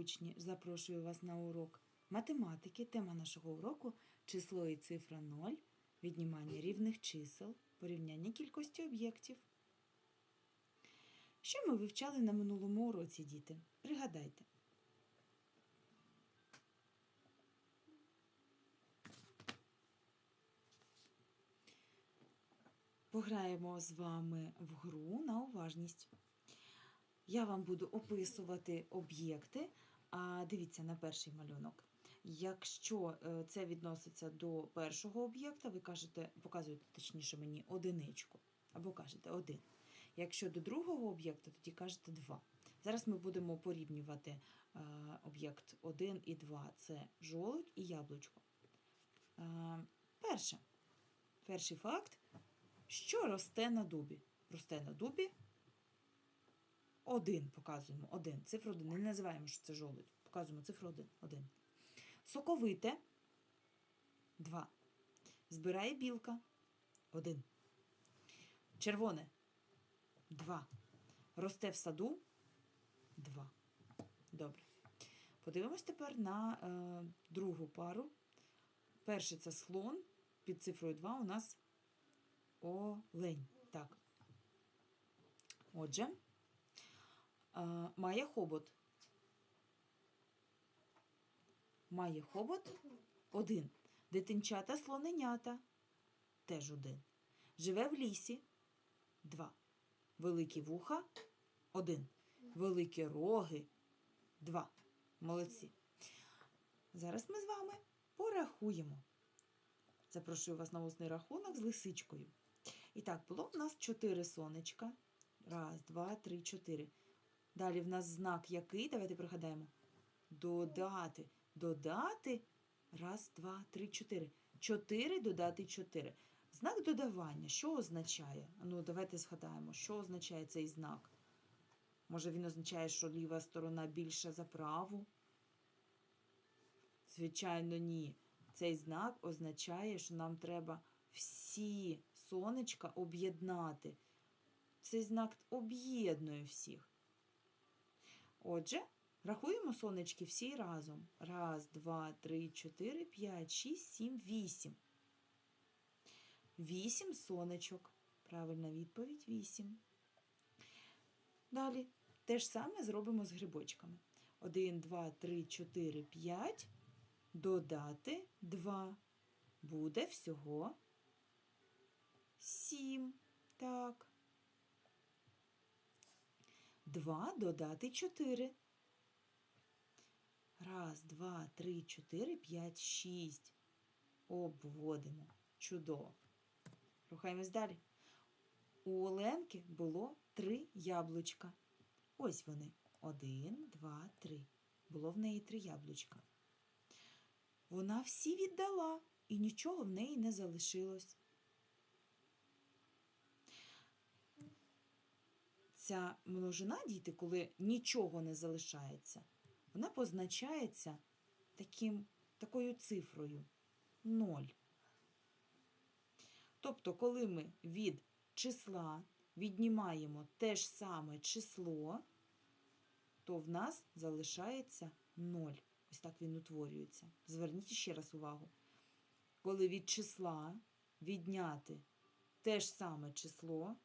учні, запрошую вас на урок математики. Тема нашого уроку число і цифра 0, віднімання рівних чисел, порівняння кількості об'єктів. Що ми вивчали на минулому уроці, діти? Пригадайте. Пограємо з вами в гру на уважність. Я вам буду описувати об'єкти. А дивіться на перший малюнок. Якщо е, це відноситься до першого об'єкта, ви кажете, показуєте точніше мені одиничку, або кажете один. Якщо до другого об'єкта, тоді кажете два. Зараз ми будемо порівнювати е, об'єкт 1 і 2. Це жолудь і яблучко. Е, перше. Перший факт. Що росте на дубі? Росте на дубі один показуємо. Один. Цифру один. Не називаємо, що це жолудь. Показуємо цифру один. Один. Соковите. Два. Збирає білка. Один. Червоне. Два. Росте в саду. Два. Добре. Подивимось тепер на е, другу пару. Перший це слон. Під цифрою 2 у нас олень. Так. Отже, має хобот. Має хобот один. Дитинчата слоненята теж один. Живе в лісі два. Великі вуха один. Великі роги два. Молодці. Зараз ми з вами порахуємо. Запрошую вас на усний рахунок з лисичкою. І так, було в нас чотири сонечка. Раз, два, три, чотири. Далі в нас знак який? Давайте пригадаємо. Додати. Додати. Раз, два, три, чотири. Чотири додати чотири. Знак додавання. Що означає? Ну, давайте згадаємо, що означає цей знак. Може, він означає, що ліва сторона більша за праву? Звичайно, ні. Цей знак означає, що нам треба всі сонечка об'єднати. Цей знак об'єднує всіх. Отже, рахуємо сонечки всі разом. Раз, два, три, чотири, п'ять, шість, сім, вісім. Вісім сонечок. Правильна відповідь вісім. Далі те ж саме зробимо з грибочками. Один, два, три, чотири, п'ять. Додати два. Буде всього сім. Так. Два додати чотири. Раз, два, три, чотири, п'ять, шість. Обводимо. Чудово. Рухаємось далі. У Оленки було три яблучка. Ось вони. Один, два, три. Було в неї три яблучка. Вона всі віддала, і нічого в неї не залишилось. Ця множина, діти, коли нічого не залишається, вона позначається таким, такою цифрою 0. Тобто, коли ми від числа віднімаємо те ж саме число, то в нас залишається 0. Ось так він утворюється. Зверніть ще раз увагу. Коли від числа відняти те ж саме число,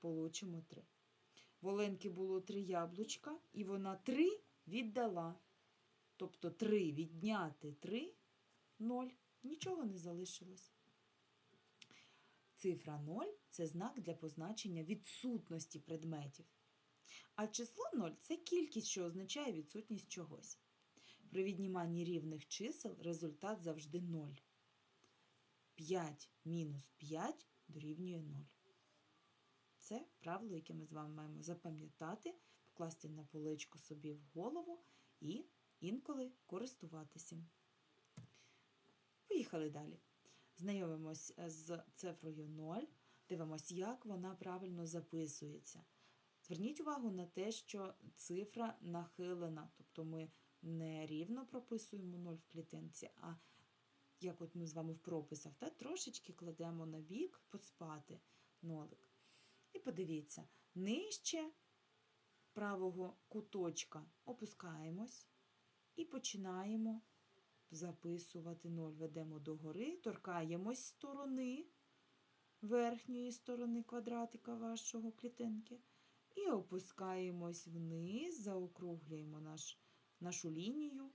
получимо 3. В Оленки було 3 яблучка, і вона 3 віддала. Тобто 3 відняти 3 0. Нічого не залишилось. Цифра 0 це знак для позначення відсутності предметів. А число 0 це кількість, що означає відсутність чогось. При відніманні рівних чисел результат завжди 0. 5 мінус 5 дорівнює 0. Це правило, яке ми з вами маємо запам'ятати, покласти на поличку собі в голову і інколи користуватися. Поїхали далі. Знайомимось з цифрою 0, дивимося, як вона правильно записується. Зверніть увагу на те, що цифра нахилена, тобто ми не рівно прописуємо 0 в клітинці, а як от ми з вами в прописах, та, трошечки кладемо на бік поспати нолик. І подивіться, нижче правого куточка опускаємось І починаємо записувати 0. Ведемо догори, торкаємось сторони верхньої сторони квадратика вашого клітинки. І опускаємось вниз, заокруглюємо наш, нашу лінію,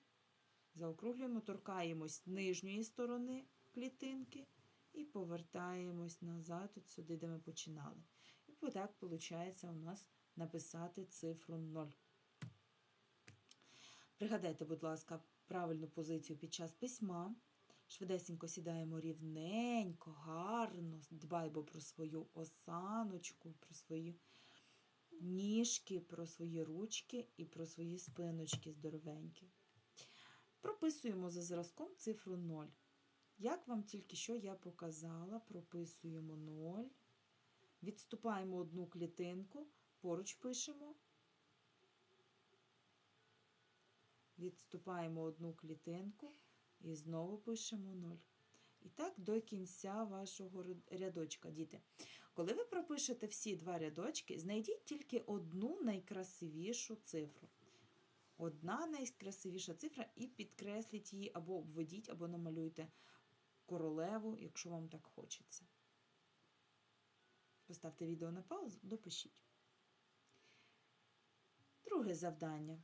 заокруглюємо, торкаємось нижньої сторони клітинки і повертаємось назад, от сюди, де ми починали. І так виходить у нас написати цифру 0. Пригадайте, будь ласка, правильну позицію під час письма. Швидесенько сідаємо рівненько, гарно, дбаймо про свою осаночку, про свої ніжки, про свої ручки і про свої спиночки здоровенькі. Прописуємо за зразком цифру 0. Як вам тільки що я показала, прописуємо 0, відступаємо одну клітинку, поруч пишемо, відступаємо одну клітинку і знову пишемо 0. І так до кінця вашого рядочка, діти. Коли ви пропишете всі два рядочки, знайдіть тільки одну найкрасивішу цифру. Одна найкрасивіша цифра і підкресліть її або обведіть, або намалюйте королеву, якщо вам так хочеться. Поставте відео на паузу, допишіть. Друге завдання.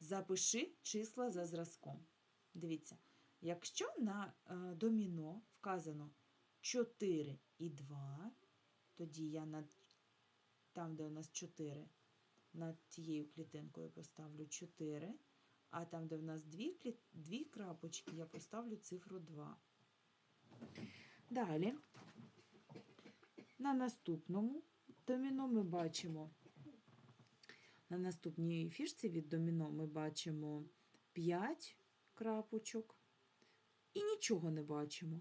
Запиши числа за зразком. Дивіться, якщо на е, доміно вказано 4 і 2, тоді я над, там, де у нас 4, над тією клітинкою поставлю 4, а там, де в нас дві, дві крапочки, я поставлю цифру 2. Далі, на наступному доміно ми бачимо, на наступній фішці від доміно ми бачимо 5 крапочок і нічого не бачимо.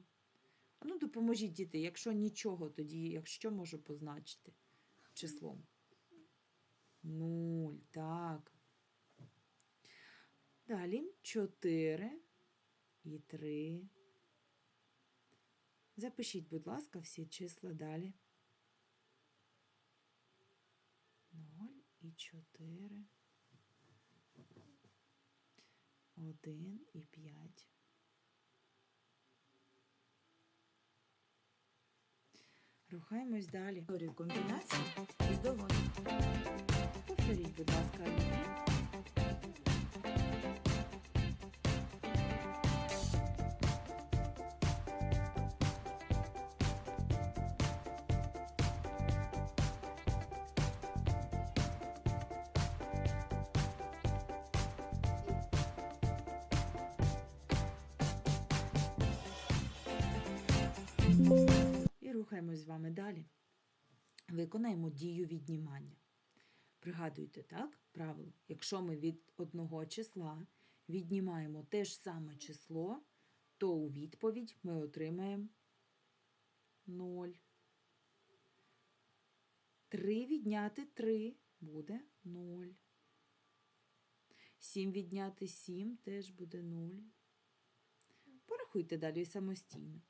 Ну, допоможіть діти, якщо нічого, тоді якщо можу позначити числом. Нуль, так. Далі 4 і 3. Запишіть, будь ласка, всі числа далі. 0 і 4. 1 і 5. Рухаємось далі. Комбінації із долоні. Повторіть, будь ласка, рухаємось з вами далі. Виконаємо дію віднімання. Пригадуйте, так, правило, якщо ми від одного числа віднімаємо те ж саме число, то у відповідь ми отримаємо 0. 3 відняти 3 буде 0. 7 відняти 7 теж буде 0. Порахуйте далі самостійно.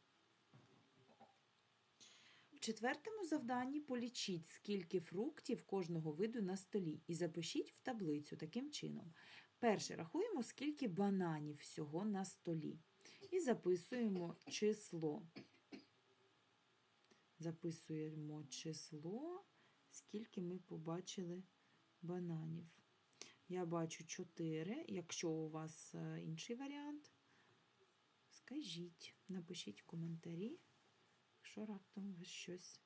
Четвертому завданні полічіть, скільки фруктів кожного виду на столі, і запишіть в таблицю таким чином. Перше рахуємо, скільки бананів всього на столі. І записуємо число. Записуємо число, скільки ми побачили бананів. Я бачу 4. Якщо у вас е, інший варіант, скажіть, напишіть в коментарі. Якщо раптом ви щось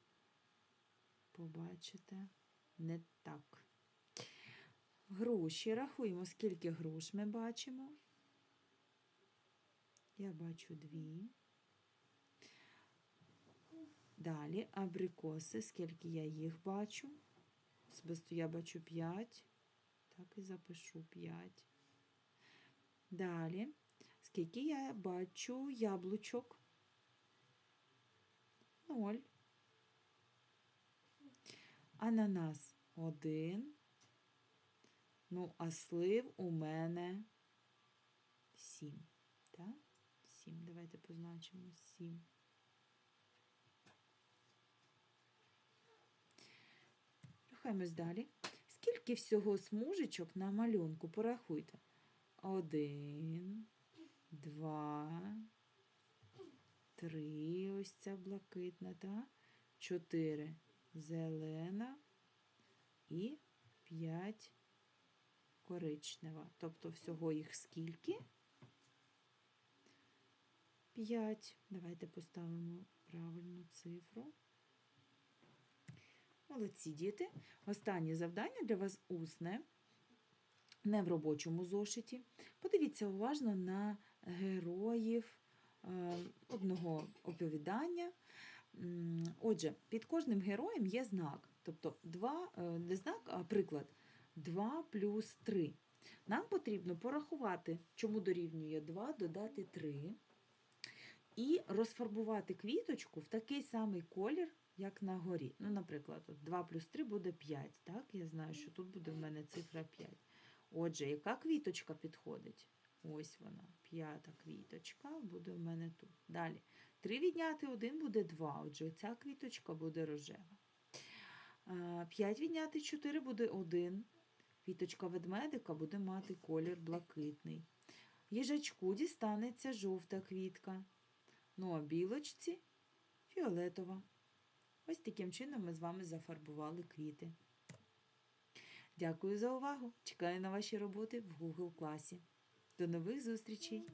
побачите не так. Груші. Рахуємо, скільки груш ми бачимо. Я бачу дві. Далі абрикоси, скільки я їх бачу. Особисто я бачу 5. Так і запишу 5. Далі, скільки я бачу яблучок. 0. Ананас 1. Ну, а слив у мене 7. Так? 7. Давайте позначимо 7. Рухаємось далі. Скільки всього смужечок на малюнку? Порахуйте. Один, два, три. Ось ця блакитна, так? Чотири зелена і п'ять коричнева. Тобто всього їх скільки? П'ять. Давайте поставимо правильну цифру. Молодці діти. Останнє завдання для вас усне, не в робочому зошиті. Подивіться уважно на героїв одного оповідання. Отже, під кожним героєм є знак. Тобто два, е, не знак, а приклад 2 плюс 3. Нам потрібно порахувати, чому дорівнює 2, додати 3. І розфарбувати квіточку в такий самий колір, як на горі. Ну, наприклад, 2 плюс 3 буде 5. Так? Я знаю, що тут буде в мене цифра 5. Отже, яка квіточка підходить? Ось вона, п'ята квіточка буде в мене тут. Далі. 3 відняти 1 буде 2. Отже, ця квіточка буде рожева. 5 відняти 4 буде 1. Квіточка ведмедика буде мати колір блакитний. Їжачку дістанеться жовта квітка. Ну а білочці фіолетова. Ось таким чином ми з вами зафарбували квіти. Дякую за увагу. Чекаю на ваші роботи в Google класі. До нових зустрічей!